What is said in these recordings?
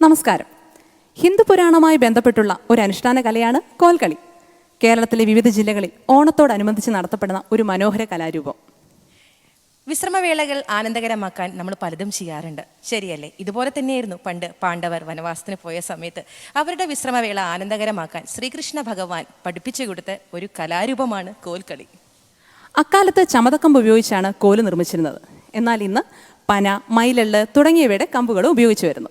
നമസ്കാരം. ഹിന്ദു പുരാണവുമായി ബന്ധപ്പെട്ടുള്ള ഒരു അനുഷ്ഠാന കലയാണ് കോൽക്കളി കേരളത്തിലെ വിവിധ ജില്ലകളിൽ ഓണത്തോടനുബന്ധിച്ച് നടത്തപ്പെടുന്ന ഒരു മനോഹര കലാരൂപം. വിശ്രമവേളകൾ ആനന്ദകരമാക്കാൻ നമ്മൾ പലതും ചെയ്യാറുണ്ട്. ശരിയല്ലേ? ഇതുപോലെ തന്നെയായിരുന്നു പണ്ട് പാണ്ഡവർ വനവാസത്തിന് പോയ സമയത്ത് അവരുടെ വിശ്രമവേള ആനന്ദകരമാക്കാൻ ശ്രീകൃഷ്ണ ഭഗവാൻ പഠിപ്പിച്ചു കൊടുത്ത ഒരു കലാരൂപമാണ് കോൽക്കളി അക്കാലത്ത് ചമതക്കമ്പ് ഉപയോഗിച്ചാണ് കോൽ നിർമ്മിച്ചിരുന്നത്. എന്നാൽ ഇന്ന് പന മയിലെള്ള് തുടങ്ങിയവയുടെ കമ്പുകൾ ഉപയോഗിച്ചു വരുന്നു.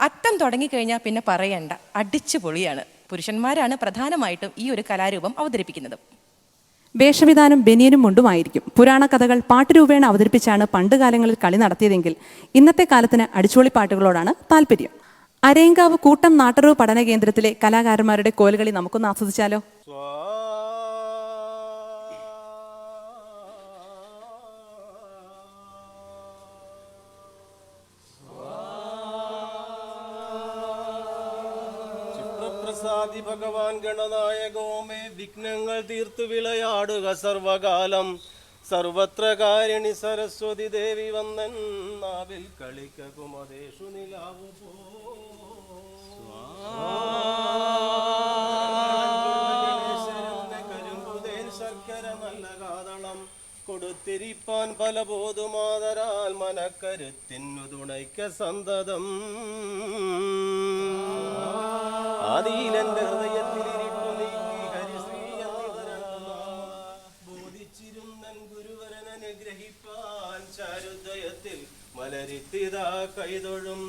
അത്തം തുടങ്ങിക്കഴിഞ്ഞാൽ പിന്നെ പറയണ്ട. അടിച്ചു പൊളിയാണ്. പുരുഷന്മാരാണ് പ്രധാനമായിട്ടും ഈ ഒരു കലാരൂപം അവതരിപ്പിക്കുന്നത്. വേഷവിധാനം ബനിയനും മുണ്ടുമായിരിക്കും. പുരാണ കഥകൾ പാട്ടുരൂപേണ അവതരിപ്പിച്ചാണ് പണ്ടുകാലങ്ങളിൽ കളി നടത്തിയതെങ്കിൽ ഇന്നത്തെ കാലത്തിന് അടിച്ചുപൊളി പാട്ടുകളോടാണ് താല്പര്യം. അരയങ്കാവ് കൂട്ടം നാട്ടറിവ് പഠന കേന്ദ്രത്തിലെ കലാകാരന്മാരുടെ കോലുകളി നമുക്കൊന്ന് ആസ്വദിച്ചാലോ? ഭഗവാൻ ഗണനായകോമേ വിഘ്നങ്ങൾ തീർത്തു വിളയാടുക സർവകാലം. സർവത്ര കാരിണി സരസ്വതി ദേവി വന്നൻ നാവിൽ കളിക്ക കുമതേഷു നിലാവു പോ. കരിമ്പുതേൻ ശർക്കര നല്ല കാതളം. കൊടുത്തിരിപ്പാൻ പല പോതുമാതരാൽ മനക്കരുത്തിനു തുണയ്ക്ക സന്തതം. ആദിയിലെന്റെ ഹൃദയത്തിൽ അനുഗ്രഹിപ്പാൻ ചാരുദ്വയത്തിൽ മലരിത്തിതാ കൈതൊഴും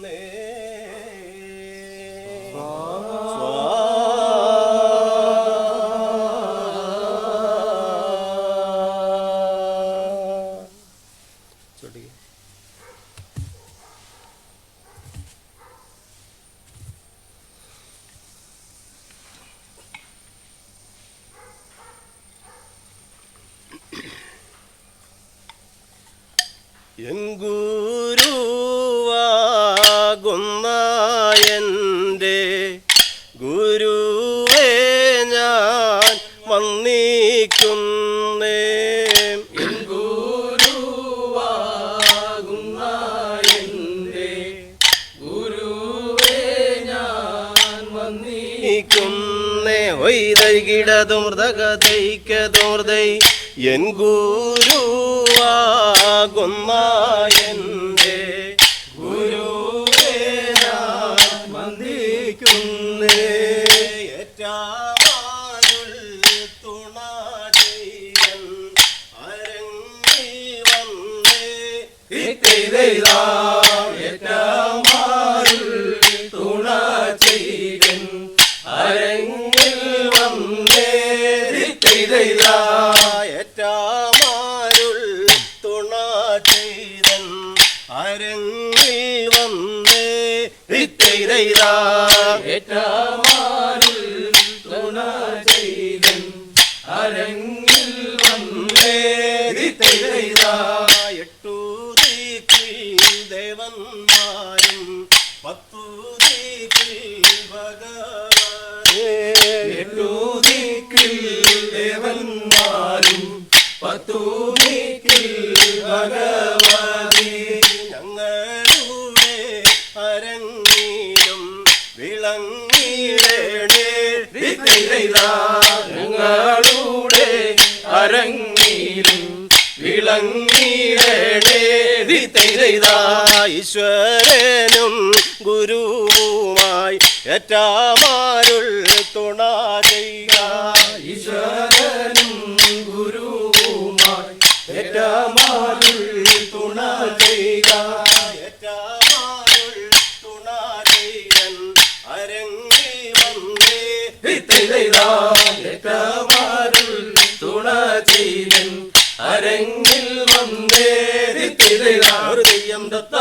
എങ്കൂരുവാകുന്ന എന്റെ ഗുരുവേ ഞാൻ വന്നിക്കുന്നേ. ുന്നേ ഒയ്തകിടതുമൃതകഥൈക്കതുമൃതൈ എൻ ഗുരുവാകുന്ന എന്റെ ഗുരുവേ വന്ദിക്കുന്നേ ഏറ്റാമാരുൾ തുണ ചെയ്യൻ അരങ്ങി വന്നേ. ഇത്തിരൈതാ ഏറ്റാമാരുൾ ഇത്തിരൈതാ ഏറ്റാമാരുൾ തുണ ചെയ്തൻ. അരങ്ങിൽ വന്നേ. ഇത്തിരൈതാ വിളങ്ങിടേ ഞങ്ങളുടെ അരങ്ങിലും വിളങ്ങിടേ ഈശ്വരനും ഗുരുവുമായി ഏറ്റാമാരുൾ തുണ ഏറ്റാമാരുൾ തുണ അരങ്ങിൽ വന്നേരി തെയ്യം ദത്ത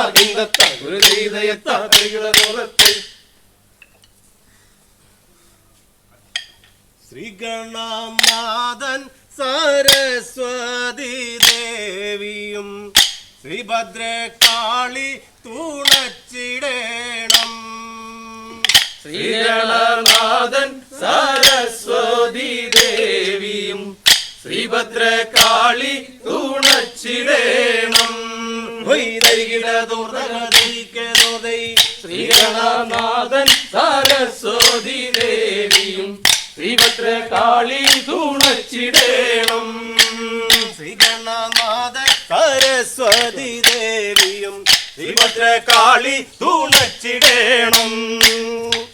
ശ്രീഗണനാഥൻ സരസ്വതി ദേവിയും ശ്രീഭദ്രകാളി തൂണച്ചിടേണം. ശ്രീഗണനാഥൻ സരസ്വതി ദേവിയും ശ്രീഭദ്രകാളി തുണച്ചിടേണം. ശ്രീഗണനാഥൻ സരസ്വതി ദേവിയും ശ്രീഭദ്രകാളി തുണച്ചിടേണം. ശ്രീഗണനാഥൻ സരസ്വതി ദേവിയും ശ്രീഭദ്രകാളി തുണച്ചിടേണം.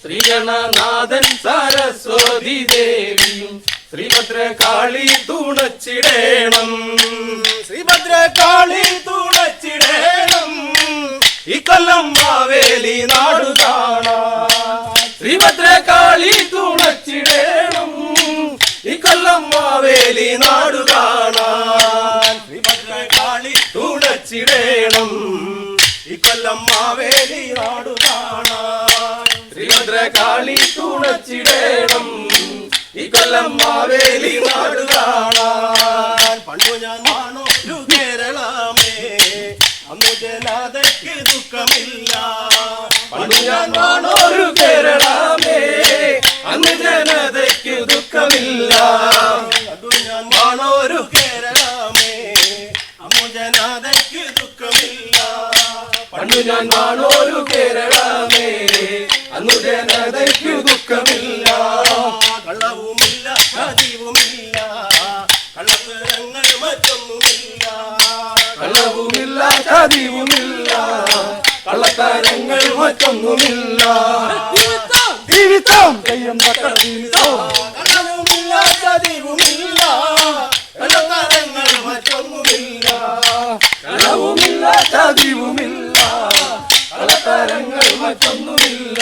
ശ്രീഗണനാഥൻ സരസ്വതി ദേവിയും ശ്രീഭദ്രകാളി തുണച്ചിടേണം. ശ്രീഭദ്രകാളി തുണച്ചിടേണം. ഈ കൊല്ലം മാവേലി നാടു കാണാം. ശ്രീഭദ്രകാളി തുണച്ചിടേണം. ഈ കൊല്ലം മാവേലി നാടു കാണാൻ ശ്രീഭദ്രകാളി തുണച്ചിടേണം. ഈ കൊല്ലം മാവേലി നാടു കാണാൻ ശ്രീഭദ്രകാളി തുണച്ചിടേണം. ഈ കൊല്ലം മാവേലി നാട് കാണാൻ. പണ്ടു ഞാൻ മാണോരു കേരളമേ അന്നു ജനാഥയ്ക്ക് ദുഃഖമില്ല. പണ്ടു ഞാൻ മാണോരു കേരളമേ അന്ന് ജനതയ്ക്ക് ദുഃഖമില്ല. അതു ഞാൻ മാണോരു കേരളമേ അന്നു ജനാഥയ്ക്ക് ദുഃഖമില്ല. പണ്ടു ഞാൻ മാണോരു കേരളമേ അന്നു ജനതയ്ക്ക് ദുഃഖമില്ല. കള്ളവുമില്ല ചതിവുമില്ല കള്ളത്തരങ്ങൾ മറ്റൊന്നുമില്ല. കള്ളവുമില്ല ചതിവുമില്ല കള്ളത്തരങ്ങൾ മറ്റൊന്നുമില്ല. ജീവിതം കയ്യം ജീവിതം കള്ളവുമില്ല ചതിവുമില്ല കള്ളത്തരങ്ങൾ മറ്റൊന്നുമില്ല. കള്ളവുമില്ല ചതിവുമില്ല അവതാരങ്ങൾ മറ്റൊന്നുമില്ല.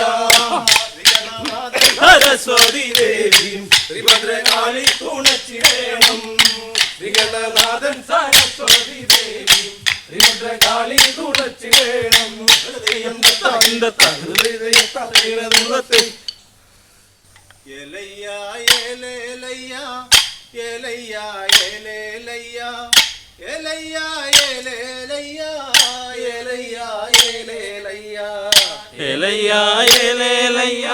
സരസ്വതി ദേവി ത്രിഭദ്രകാളി തുണച്ചിടേണം ശ്രീകണനാഥൻ സരസ്വതി ദേവി ത്രിഭദ്രകാളി തുണച്ചിടേണം ഹൃദയം തത്ത ഹൃദയം തത്തേ എലയ്യ എലയ്യ എലയ്യ എലയ്യ എലയ്യ എലയ്യ എലയ്യ എലയ്യ എലേലയ്യ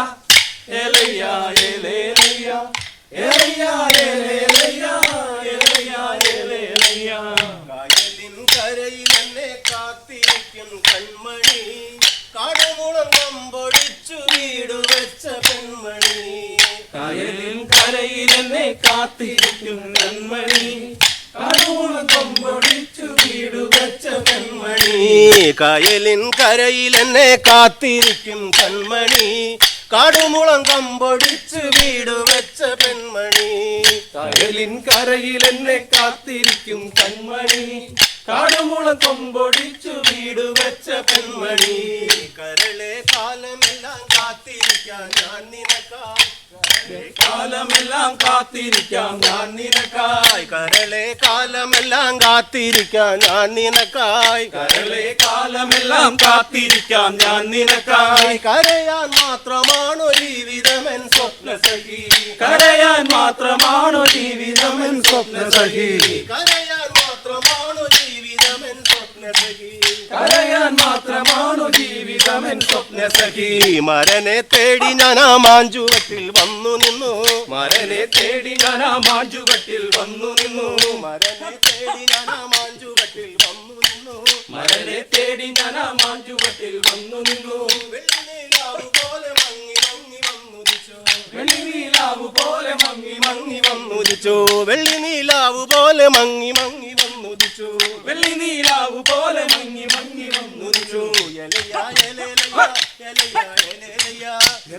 എലയ്യ എലേലയ്യ എലയ്യ എലേലയ്യ എലയ്യ എലേലയ്യ കായലിൻ കരയിൽ എന്നെ കാത്തിരിക്കും കൺമണി. കാടുമുളം കമ്പൊടിച്ചു വീട് വെച്ച പെൺമണി. കായലിൻ കരയിൽ എന്നെ കാത്തിരിക്കും കൺമണി. കായലിൻ കരയിൽ എന്നെ കാത്തിരിക്കും കൺമണി. കാടുമുളം കമ്പൊടിച്ച് വീട് വെച്ച പെൺമണി. കായലിൻ കരയിൽ എന്നെ കാത്തിരിക്കും കൺമണി. കാടുമുളം കൊമ്പൊടിച്ചു വീട് വെച്ച പെൺമണി. കരളെ കാലമെല്ലാം കാത്തിരിക്കാൻ ഞാൻ നിനക്കായി കാലമെല്ലാം കാത്തിരിക്കാം. ഞാൻ നിനക്കായി. കരളെ കാലമെല്ലാം കാത്തിരിക്കാം. ഞാൻ നിനക്കായി. കരളെ കാലമെല്ലാം കാത്തിരിക്കാം. ഞാൻ നിനക്കായി. കരയാൻ മാത്രമാണോ ജീവിതമെൻ സ്വപ്ന സഖി. കരയാൻ മാത്രമാണോ ജീവിതമെൻ സ്വപ്ന സഖി. കരയാൻ മാത്രമാണോ ജീവിതമെൻ സ്വപ്ന സഖി. കരയാൻ മാത്രമാണോ സ്വപ്ന സഖി മരനെ തേടി ഞാൻ ആ മാഞ്ചുവട്ടിൽ വന്നു നിന്നു. മരനെ തേടി ഞാൻ ആ മാഞ്ചുവട്ടിൽ വന്നു നിന്നു. മരനെ തേടി ഞാൻ ആ മാഞ്ചുവട്ടിൽ വന്നു നിന്നു. മരനെ തേടി ഞാൻ ആ മാഞ്ചുവട്ടിൽ വന്നു നിന്നു. വെള്ളിനീലാവ് പോലെ മങ്ങി മങ്ങി വന്നുദിച്ചോ വെള്ളിനീലാവ് പോലെ മങ്ങി മങ്ങി വന്നുദിച്ചോ വെള്ളിനീലാവ് പോലെ മങ്ങി മങ്ങി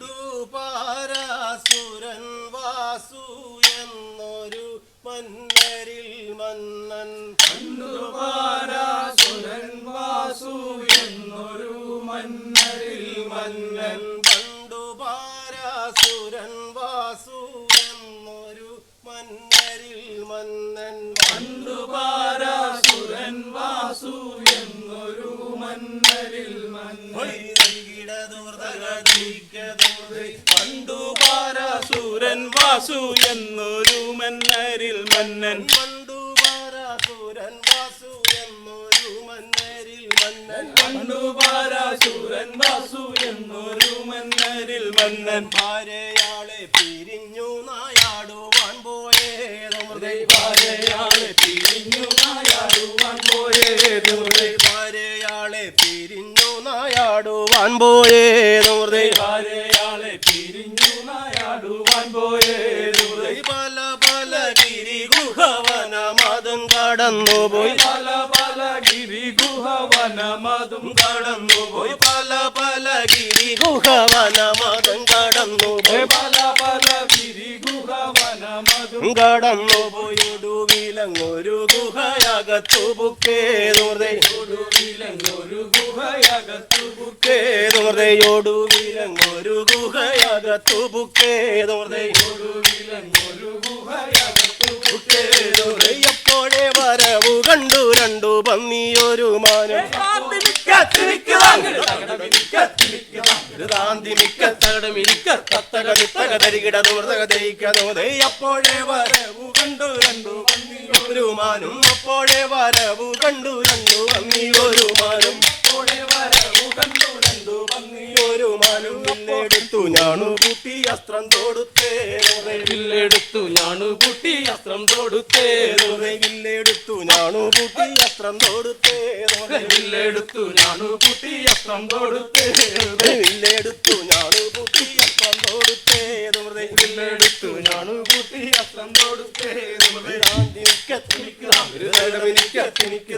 തത്ത പാരാസുരൻ വാസു എന്നൊരു മന്നരിൽ മന്നൻ. പാരാസുരൻ വാസു എന്നൊരു മന്നരിൽ മന്നൻ. പണ്ടു പാരാസുരൻ വാസു എന്നൊരു മന്നരിൽ മന്നൻ. പണ്ടു പാരാസുരൻ വാസു എന്നൊരു മന്നരിൽ മന്നൻ. പണ്ടു പാരാസുരൻ വാസു എന്നൊരു മന്നരിൽ മന്നൻ. പണ്ടു പാരാസുരൻ വാസു എന്നൊരു മന്നരിൽ മന്നൻ. പണ്ടു പാരാസുരൻ വാസു എന്നൊരു മന്നരിൽ മന്നൻ. ഭാര്യയാളെ പിരിഞ്ഞു നായാടുവാൻ പോയേ ഭാര്യയാളെ പിരിഞ്ഞു നായാടുവാൻ പോയേ പിരിഞ്ഞു നായാടുവാൻ പോയേതമൃതേ ഭാര്യയാളെ പിരിഞ്ഞു നായാടുവാൻ പോയേതമൃതേ പല പല ഗിരി ഗുഹവന മതം കടന്നു പോയി. പല പല ഗിരി ഗുഹവന മതം കടന്നു പോയി. പല പല ഗിരി ഗുഹവന മതം കടന്നു പോയി. പല പല ഗിരി ഗുഹവന മതം കടന്നു കടന്നുപോയൊടു വിലങ്ങൊരു ഗുഹയകത്തു ബുക്കേതുറേ വിലങ്ങൊരു ഗുഹയകത്തു ബുക്കേതുറയോടു വിലങ്ങൊരു ഗുഹയകത്തു ബുക്കേതോർദേ വിലങ്ങൊരു ഗുഹയകത്തു ബുക്കേതുറേ എപ്പോഴേ വരവു കണ്ടു രണ്ടു പന്നിയൊരു മാനം. അപ്പോഴേ വരവു കണ്ടു രണ്ടു ഒരു മാനും. അപ്പോഴേ വരവു കണ്ടു രണ്ടു അങ്ങി ഒരു മാനും. അപ്പോഴേ വരവു കണ്ടു രണ്ടു പന്നി ഒരു മാനും വില്ലെടുത്തു. ഞാണു കൂട്ടി അസ്ത്രം തൊടുത്തേ. വില്ലെടുത്തു. ഞാണു കൂട്ടി അസ്ത്രം തൊടുത്തേ. വില്ലെടുത്തു. ഞാണു കൂട്ടി അസ്ത്രം തൊടുത്തേ. വില്ലെടുത്തു. ഞാണു കൂട്ടി അസ്ത്രം തൊടുത്തേ. വില്ലെടുത്തു. ഞാണു കൂട്ടി അസ്ത്രം തൊടുത്തേ. വില്ലെടുത്തു ഞാണു കൂട്ടി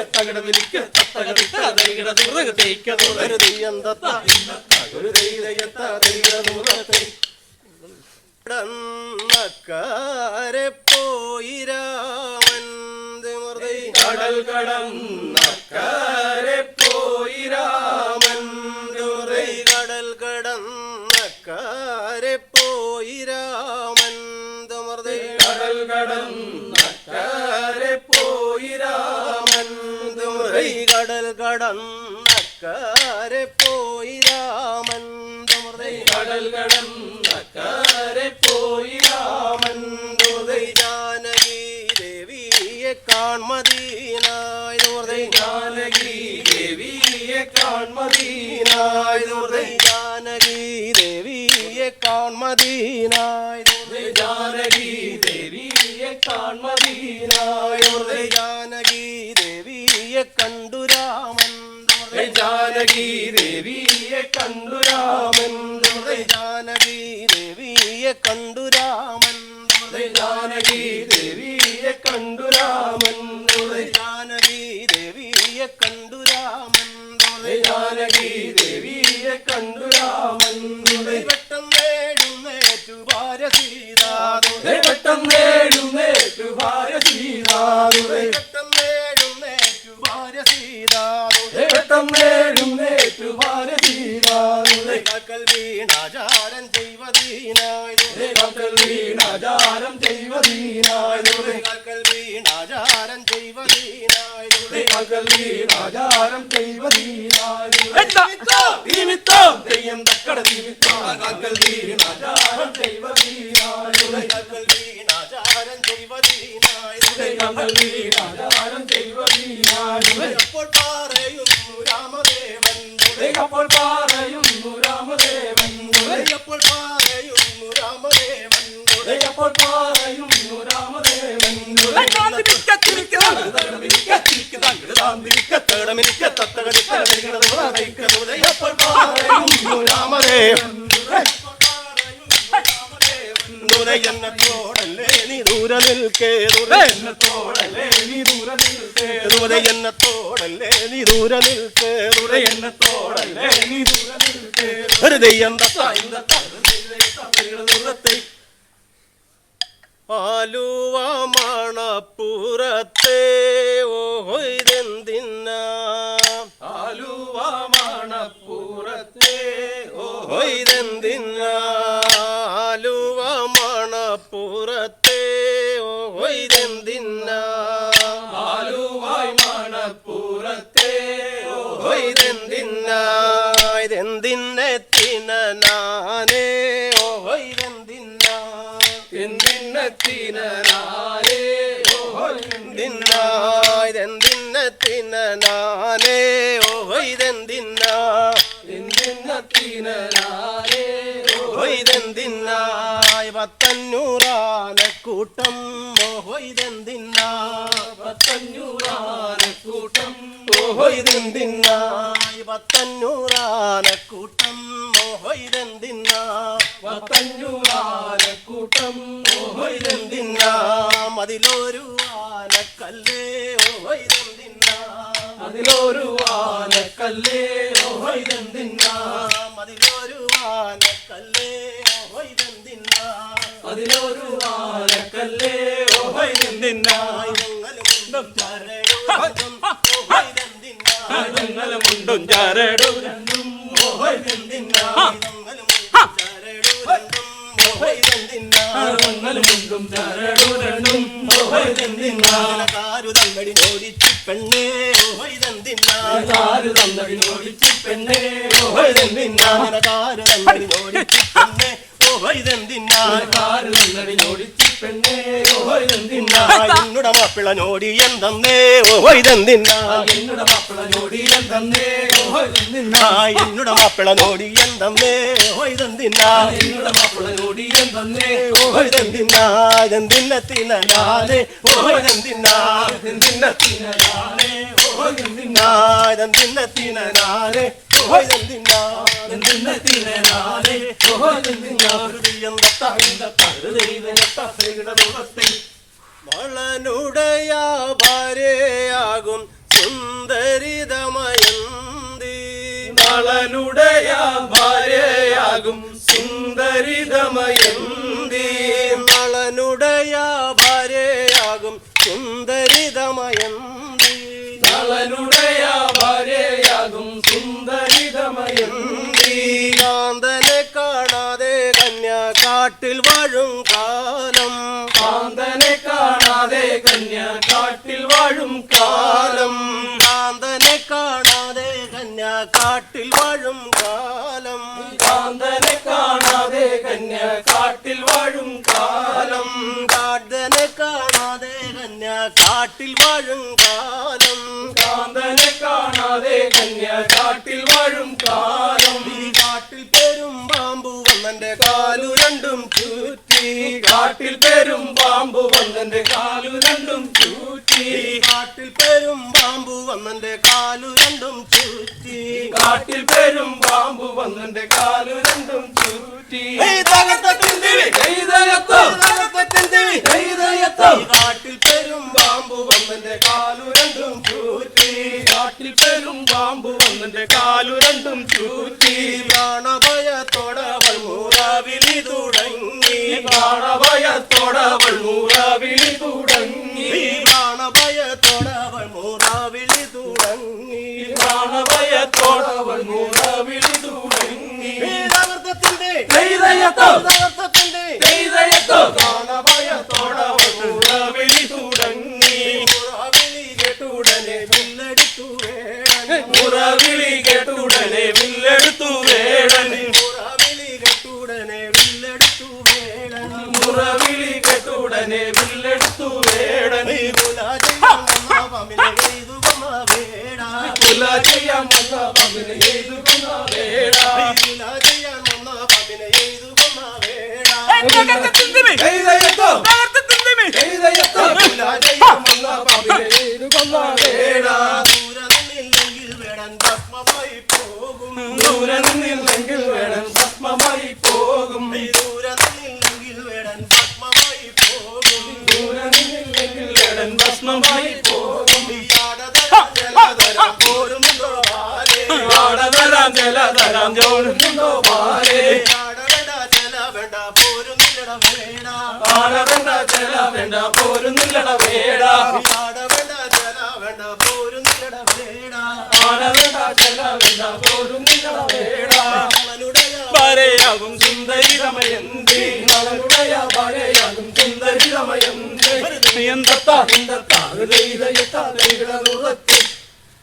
അസ്ത്രം തൊടുത്തേ കടന്നക്കാരെ പോയി രാമൻ കടൽ കടന്നക്കാരെ പോയി രാമൻ കടൽ കടന്നക്കാരെ പോയി രാമൻ പോയി രാമൻ കടൽ കടന്നക്കാരെ പോയി രാമൻ കടൽ കടന്നക്കാരെ പോയി രാമൻ ജാനകി ദേവിയെ ദേവിയെ കാൺമദീനായ ജാനകി ദേവിയെ കാൺമദീനായ ജാനകി ദേവിയെ കാൺമദീനായ ജാനകി ദേവിയെ കണ്ടു രാമൻ ജാനകി ദേവിയെ കണ്ടു രാമൻ. ജാനകി ദേവിയെ കണ്ടു രാമൻ. ജാനകി ദേവിയെ കണ്ടു രാമൻ. ജാനകി ദേവിയെ കണ്ടു രാമൻ. ജാനകി ദേവിയെ കണ്ടു രാമൻ. വെട്ടം നേടുന്നേറ്റു സീതാതു വെട്ടം നേടുന്നേറ്റു ഭാര്യ സീതാതു വെട്ടം നേടുന്നേറ്റു ഭാര്യ സീതാതു കാക്കൽ വീണാചാരം ചെയ്വതീനായി കാക്കൽ വീണാചാരം ചെയ്വതീനായി കാക്കൽ വീണാചാരം ചെയ്വതീനായി കാക്കൽ വീണാചാരം ചെയ്വതീനായി നിമിത്തം തെയ്യം തക്കട നിമിത്തം കാക്കൽ വീണാചാരം ചെയ്വതീനായി കാക്കൽ വീണാചാരം ചെയ്വതീനായി കാക്കൽ വീണാചാരം ചെയ്വതീനായി അപ്പോൾ രാമദേവൻ അപ്പോൾ പറയുന്നു രാമദേവൻ അപ്പോൾ പറയുന്നു രാമദേവൻ അപ്പോൾ പറയുന്നു രാമദേവൻ രാമദേവൻ എന്നത്തോടല്ലേ നീ ദൂര നിൽക്കേ എന്നത്തോടല്ലേ നീ ദൂര നിൽക്കേ എന്നത്തോടല്ലേ നീ ദൂര നിൽക്കേ എന്നത്തോടല്ലേ നീ ദൂര നിൽക്കേ ഒരു ദയ്യം ആലുവ മണപ്പുറത്തെ ഓഹൊയ്തെന്തിന്ന ആലുവ മണപ്പുറത്തെ ഓഹൊയ്തെന്തിന്ന ആലുവ മണപ്പുറത്തെ ഇതെന്തിനെത്തിനാനേ ഓഹോ ഇതെന്തിന്നാ? എന്തിനത്തിനാരേ എന്തിന്നാ ഇതെന്തിനെത്തിനാനേ ഓ ഇതെന്തിന്നാ? എന്തിനത്തിനാരേ ഓഹോ ഇതെന്തിന്നായി പത്തഞ്ഞൂറാനക്കൂട്ടം ഓഹോ ഇതെന്തിന്നാ പത്തഞ്ഞൂറാനക്കൂട്ടം ഓഹോ ഇതെന്തിന്നായി പത്തഞ്ഞൂറാനക്കൂട്ടം ഓഹോ ഇതെന്തിന്നാ? പത്തഞ്ഞൂറാനക്കൂട്ടം ഓഹോ ഇതെന്തിന്നാ? മതിലൊരു ആനക്കല്ലേ ഓഹോ ഇതെന്തിന്നാ? അതിലൊരു ആനക്കല്ലേ ഓഹോ ഇതെന്തിന്നാ? മതിലൊരു ആനക്കല്ലേ ഓഹോ ഇതെന്തിന്നാ? അതിലൊരു ആനക്കല്ലേ ഓഹോ ഇതെന്തിന്നാ? ഇതെങ്ങലുമുണ്ടും ചരടും ഓഹോ ഇതെന്തിന്നാ ഞങ്ങളുമുണ്ടും ചരടും. ഓഹോ ഇതെന്തിന്നാ ഇതെങ്ങലുമുണ്ടും ചരടും ഓഹോ ഇതെന്തിന്നാ ഞങ്ങളുമുണ്ടും ചരടും രണ്ടും ഓഹോ ഇതെന്തിന്നാ കാരു തമ്പടി നോടിച്ചു പെണ്ണേ ഓഹോ ഇതെന്തിന്നാ കാരു തന്നടി നോടിച്ചു പെണ്ണേ ഓഹോ ഇതെന്തിന്നാ കാരു തന്നടി നോടിച്ചു പെണ്ണേ ഓഹോ ഇതെന്തിന്നാ എന്നോട് മാപ്പിള നോടി ഇതെന്തിന്നാ എന്നോട് മാപ്പിള തന്നേ നോടി മാപ്പിള നോടിയൻ തന്നേ ഇതെന്തിന്നാ എന്തിനത്തിനാരേ ഓഹോ ഇതെന്തിന്നാ വളനുടയ ഭാര്യയാകും സുന്ദരിതമയന്തി. നളനുടയ ഭാര്യയാകും സുന്ദരിതമയന്തി. വളനുടയ ഭാര്യയാകും സുന്ദരിതമയന്തി. നളനുടയ ഭാര്യയാകും സുന്ദരിതമയന്തി. കാന്തനെ കാണാതെ കന്യ കാട്ടിൽ വാഴും കാലം. കാന്തനെ കാണാതെ കന്യ കാട്ടിൽ വാഴും കാലം. കാന്തനെ കാണാതെ കന്യ കാട്ടിൽ വാഴും കാലം. കാന്തനെ കാണാതെ കന്യ കാട്ടിൽ വാഴും കാലം. കാന്തനെ കാണാതെ കന്യ കാട്ടിൽ വാഴും കാലം. കാന്തനെ കാണാതെ കന്യ കാട്ടിൽ വാഴും കാലം. കാട്ടിൽ പേരും പാമ്പു വന്നെന്റെ കാലു രണ്ടും ചൂറ്റി. കാട്ടിൽ പേരും പാമ്പു വന്നെന്റെ കാലു രണ്ടും ചൂറ്റി. കാട്ടിൽ പേരും പാമ്പു വന്നെന്റെ കാലു രണ്ടും ചൂറ്റി. കാട്ടിൽ പേരും പാമ്പു വന്നെന്റെ കാലു രണ്ടും ചൂറ്റി. ഏയ് തകർത്തത്തിന്തിരി, മുറവിളി കേട്ടുടനെ വില്ലെടുത്തു വേടൻ മൂറാവിലി കേട്ടുടനെ വില്ലെടുത്തു വേടൻ മുറവിളി കേട്ടുടനെ വില്ലെടുത്തു വേടൻ കുലാജയം വന്ന പമ്പിനെ എയ്തു കൊന്ന വേട. ചെയ്യാൻ വന്ന പമ്പിനെ എയ്തു വേട. ഈ വന്ന വേട. പോകും ദൂരെ നിന്നില്ലെങ്കിൽ വേടൻ ഭസ്മമായി പോകും. ഈ ദൂരെ നിന്നില്ലെങ്കിൽ വേടൻ ഭസ്മമായി പോകും. ദൂരെ നിന്നില്ലെങ്കിൽ വേടൻ ഭസ്മമായി പോകും. പോരുന്നില്ലട ആടതര ജലധര പോരുന്നുണ്ടോ ബാലേ വാടതരാം ജലതരാം ജോടുന്നുണ്ടോ പാലേ ആടവേണ്ട ജല വേണ്ട പോരുന്നില്ലട വേട. ആടവേണ്ട ജല വേണ്ട പോരുന്നില്ലട വേട. ആടവേണ്ട ജല വേണ്ട പോരുന്നില്ലട നളനുടയ ഭാര്യയാകും സുന്ദരിതമയന്തി നീന്തത്താ നീന്തത്താ ദൈതയത്താ ദൈട